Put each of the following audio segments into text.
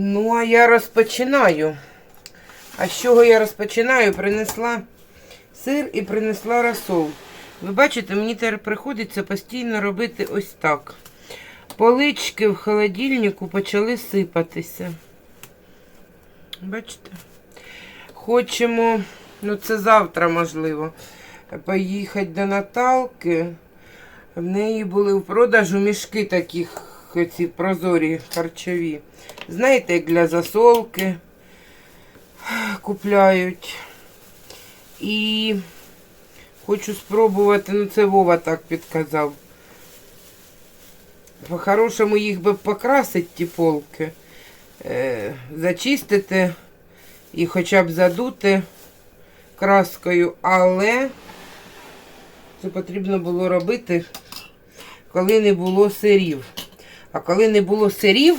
Ну, а я розпочинаю. А з чого я розпочинаю? Принесла сир і принесла розсол. Ви бачите, мені тепер приходиться постійно робити ось так. Полички в холодильнику почали сипатися. Бачите? Хочемо, ну це завтра можливо, поїхати до Наталки. В неї були в продажу мішки таких, ці прозорі харчові. Знаєте, як для засолки купляють. І хочу спробувати, ну це Вова так підказав. По-хорошому їх би покрасити ті полки, зачистити і хоча б задути краскою, але це потрібно було робити, коли не було сирів. А коли не було сирів,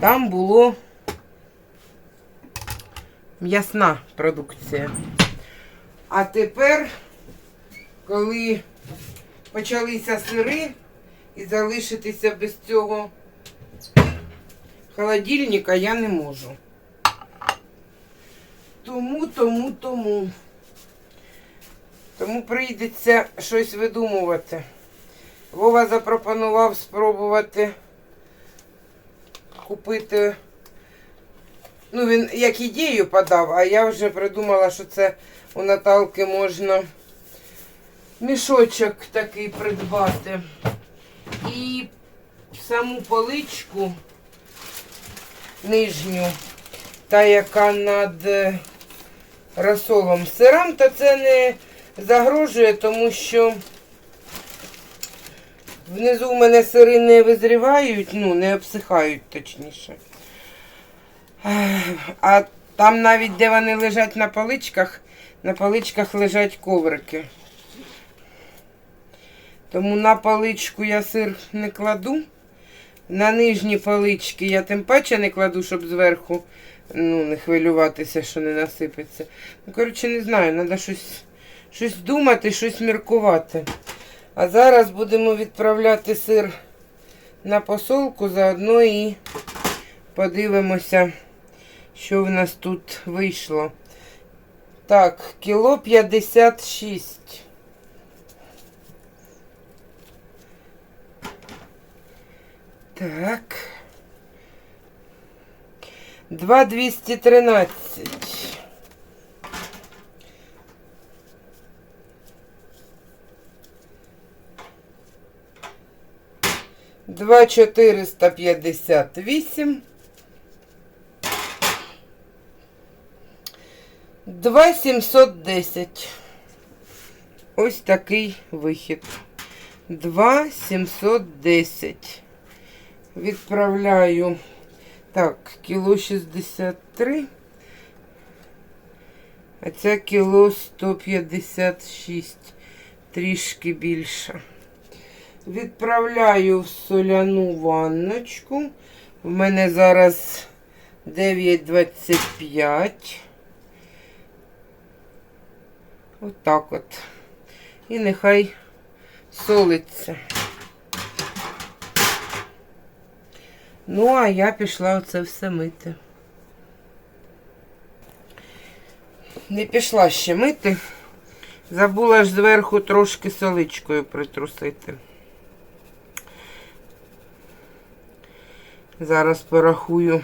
там було м'ясна продукція. А тепер, коли почалися сири і залишитися без цього холодильника я не можу. Тому, тому, тому. Тому прийдеться щось видумувати. Вова запропонував спробувати купити. Ну, він як ідею подав, а я вже придумала, що це у Наталки можна мішочок такий придбати. І саму поличку нижню, та яка над е, розсолом сирам, то це не загрожує, тому що внизу в мене сири не визрівають, ну, не обсихають точніше. А там навіть де вони лежать на поличках, на поличках лежать коврики. Тому на поличку я сир не кладу. На нижні полички я тим паче не кладу, щоб зверху ну, не хвилюватися, що не насипеться. Ну, коротше, не знаю, треба щось, щось думати, щось міркувати. А зараз будемо відправляти сир на посолку, заодно і подивимося, що в нас тут вийшло. Так, кіло 56. Так. 2,213. Два чотириста п'ятдесят вісім. Два сімсот десять. Ось такий вихід. Два сімсот десять. Відправляю. Так, кіло 63. А це кіло 156. Трішки більше. Відправляю в соляну ванночку. В мене зараз 9,25. Отак от, от. І нехай солиться. Ну, а я пішла оце все мити. Не пішла ще мити. Забула ж зверху трошки соличкою притрусити. Зараз порахую,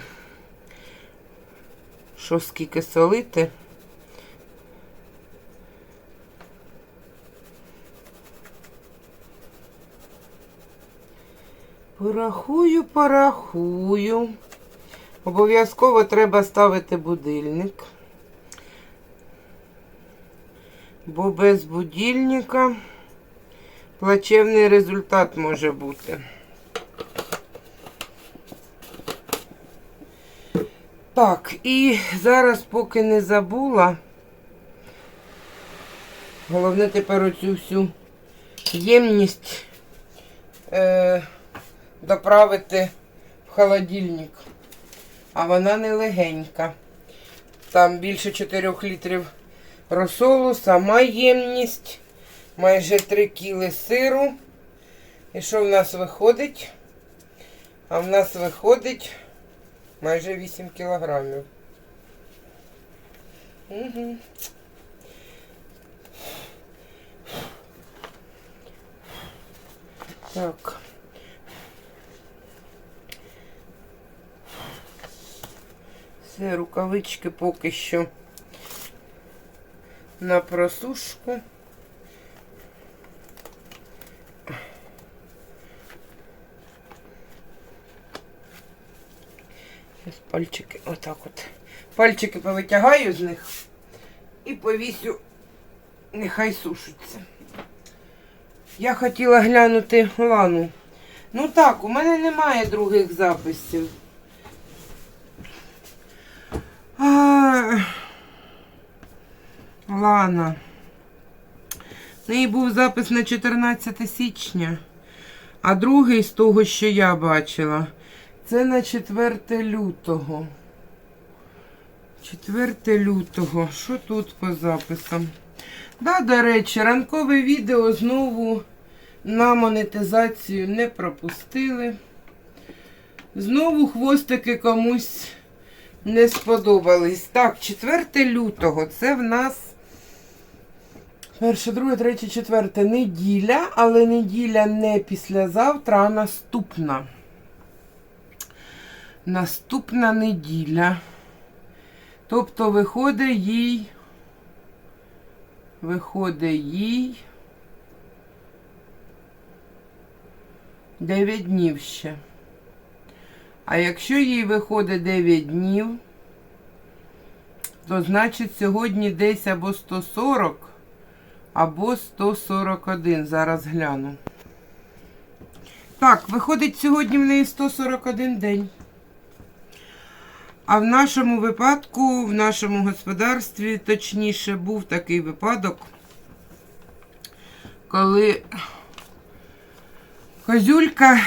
що скільки солити. Порахую, порахую. Обов'язково треба ставити будильник. Бо без будильника плачевний результат може бути. Так, і зараз, поки не забула, головне тепер оцю всю ємність. Е доправити в холодильник. а вона не легенька. Там більше 4 літрів розсолу, сама ємність, майже 3 кіли сиру. І що в нас виходить? А в нас виходить майже 8 кілограмів. Угу. Так. Все, рукавички поки що на просушку. Зараз пальчики отак от. Пальчики повитягаю з них і повісю, нехай сушаться. Я хотіла глянути лану. Ну так, у мене немає других записів. Лана. В неї був запис на 14 січня, а другий з того, що я бачила, це на 4 лютого. 4 лютого. Що тут по записам? Да, до речі, ранкове відео знову на монетизацію не пропустили. Знову хвостики комусь не сподобались. Так, 4 лютого це в нас перше, друге, третє, четверте неділя, але неділя не післязавтра, а наступна. Наступна неділя. Тобто виходить їй. Виходить їй 9 днів ще. А якщо їй виходить 9 днів, то значить сьогодні десь або 140, або 141. Зараз гляну. Так, виходить сьогодні в неї 141 день. А в нашому випадку, в нашому господарстві, точніше, був такий випадок, коли козюлька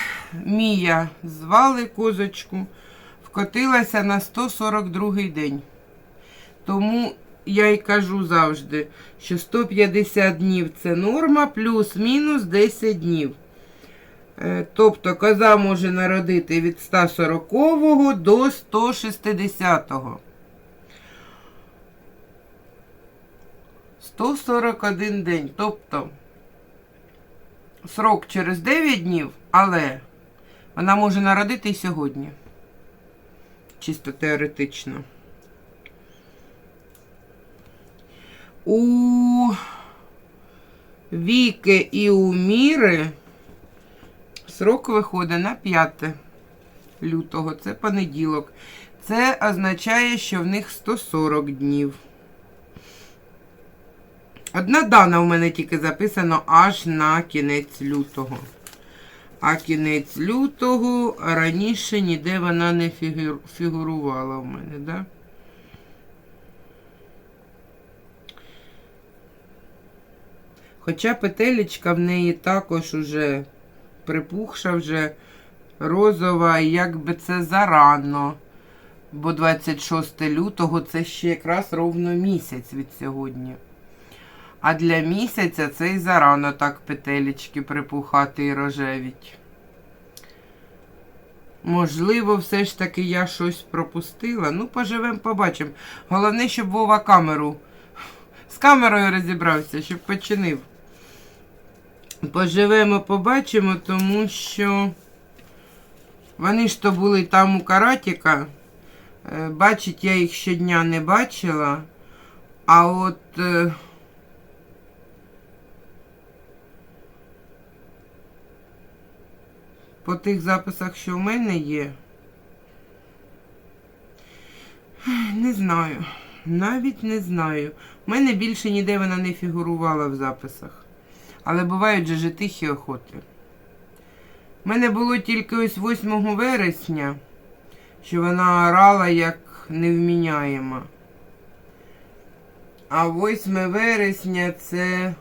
Мія звали козочку, вкотилася на 142 день. Тому я й кажу завжди, що 150 днів це норма, плюс-мінус 10 днів. Е, Тобто коза може народити від 140 до 160. 141 день. Тобто срок через 9 днів, але вона може народити і сьогодні. Чисто теоретично. У Віки і у Міри Срок виходить на 5 лютого, це понеділок. Це означає, що в них 140 днів. Одна дана у мене тільки записано аж на кінець лютого. А кінець лютого раніше ніде вона не фігурувала у мене, да? Хоча петелечка в неї також уже припухша вже розова, і якби це зарано. Бо 26 лютого це ще якраз ровно місяць від сьогодні. А для місяця це і зарано так петелечки припухати і рожевіть. Можливо, все ж таки я щось пропустила. Ну, поживемо, побачимо. Головне, щоб Вова камеру з камерою розібрався, щоб починив. Поживемо, побачимо, тому що вони ж то були там у Каратіка. Е, Бачить, я їх щодня не бачила. А от е, по тих записах, що в мене є, не знаю. Навіть не знаю. У мене більше ніде вона не фігурувала в записах. Але бувають же тихі охоти. У мене було тільки ось 8 вересня, що вона орала як невміняєма. А 8 вересня це.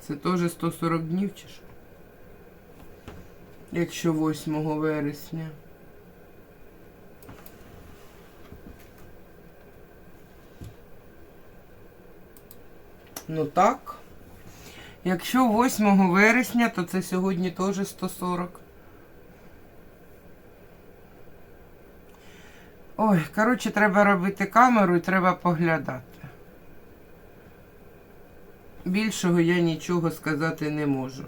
Це теж 140 днів чи що? Якщо 8 вересня. Ну так. Якщо 8 вересня, то це сьогодні теж 140. Ой, коротше, треба робити камеру і треба поглядати. Більшого я нічого сказати не можу.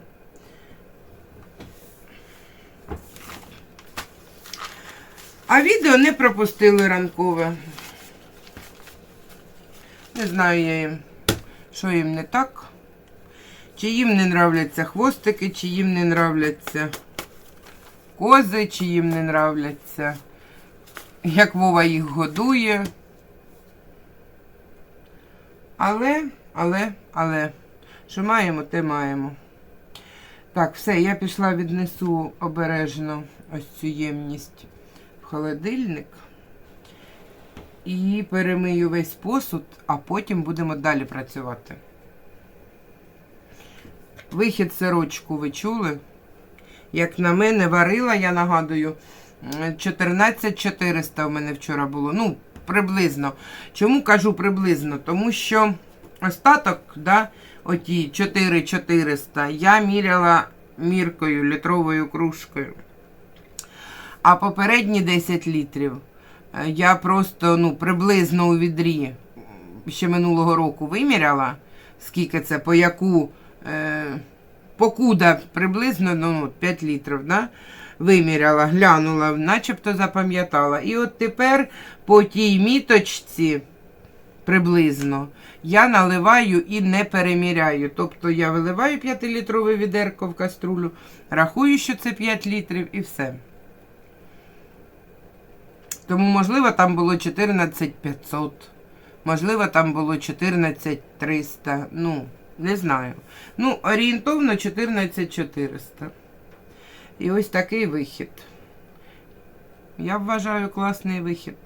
А відео не пропустили ранкове. Не знаю я їм, що їм не так. Чи їм не нравляться хвостики, чи їм не нравляться кози, чи їм не нравляться, як Вова їх годує. Але, але, але, що маємо, те маємо. Так, все, я пішла віднесу обережно ось цю ємність в холодильник. І перемию весь посуд, а потім будемо далі працювати. Вихід сирочку ви чули? Як на мене, варила, я нагадую, 14 400 у мене вчора було. Ну, приблизно. Чому кажу приблизно? Тому що остаток, да, оті 4 400 я міряла міркою, літровою кружкою. А попередні 10 літрів я просто ну, приблизно у відрі ще минулого року виміряла, скільки це, по яку, е, покуда приблизно ну, 5 літрів, да? виміряла, глянула, начебто запам'ятала. І от тепер по тій міточці приблизно я наливаю і не переміряю. Тобто я виливаю 5-літрове відерко в каструлю, рахую, що це 5 літрів і все. Тому, можливо, там було 14500, можливо, там було 14300. Ну, не знаю. Ну, орієнтовно 14400. І ось такий вихід. Я вважаю класний вихід.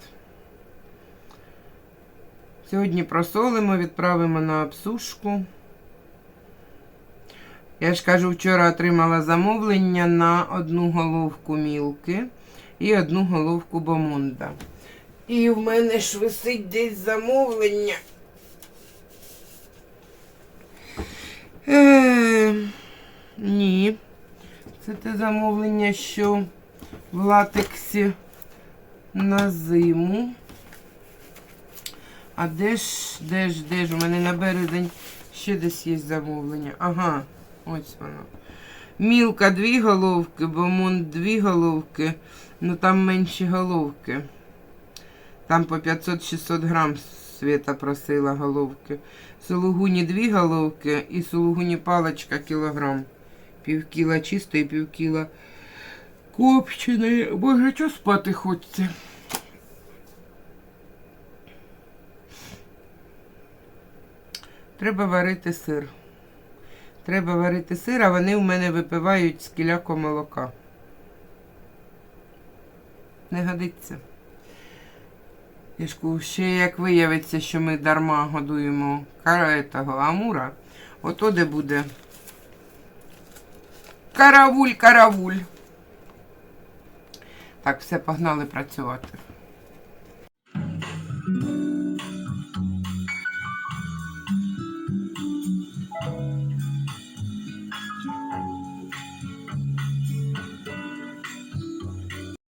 Сьогодні просолимо, відправимо на обсушку. Я ж кажу, вчора отримала замовлення на одну головку мілки і одну головку бомонда. І в мене ж висить десь замовлення. Е, ні. Це те замовлення, що в латексі на зиму. А де ж, де ж, де ж? У мене на березень ще десь є замовлення. Ага, ось воно. Мілка дві головки, бомон дві головки. Ну там менші головки. Там по 500-600 грам Света просила головки. Сулугуні дві головки і сулугуні паличка кілограм. Пів кіла чистої, пів кіла копченої. Боже, що спати хочеться? Треба варити сир. Треба варити сир, а вони в мене випивають з кіляко молока. Не годиться. Яшку, ще як виявиться, що ми дарма годуємо караетого амура, ото де буде каравуль, каравуль. Так, все, погнали працювати.